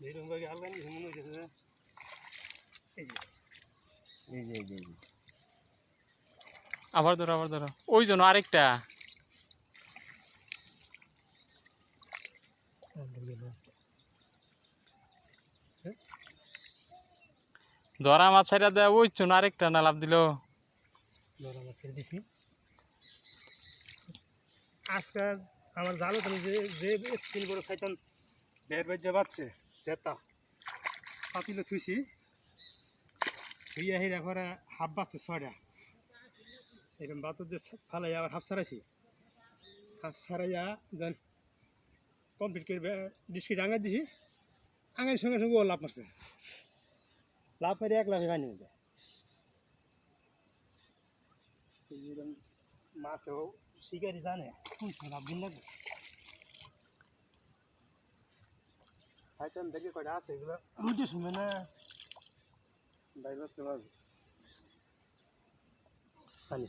এরকম হালকা নিয়ে মনে হইতেছে এই যে। এই যে এই যে আবার ধরো আবার ধরো। ওই জন্য আরেকটা। ধরা মাছ ছাইরা দেয় ওই জন্য আরেকটা না লাভ দিল? ধরা মাছ ছেড়ে দিছি। আজকে আমার জালো তুমি যে যে তিন বড় শয়তান বের বের যে বাচ্চে জেতা। পাতিলে থুইছি। থুইয়া হিরা করে হাফ বাচ্চে ছয়টা। এরকম বাতুর যে ফালাই আবার হাফ সারাইছি হাফ সারাইয়া দেন কমপ্লিট করে বিস্কিট আঙাই দিছি। আঙাই সঙ্গে সঙ্গে ও লাভ মারছে। লাভ মেরে এক লাভে দেয় এরকম মাছও শিকারি জানে। লাভ দিন লাগবে। শয়তান দেখে কয়টা আছে এগুলো বুঝতে শুনবে না বাইরে পারবে পানি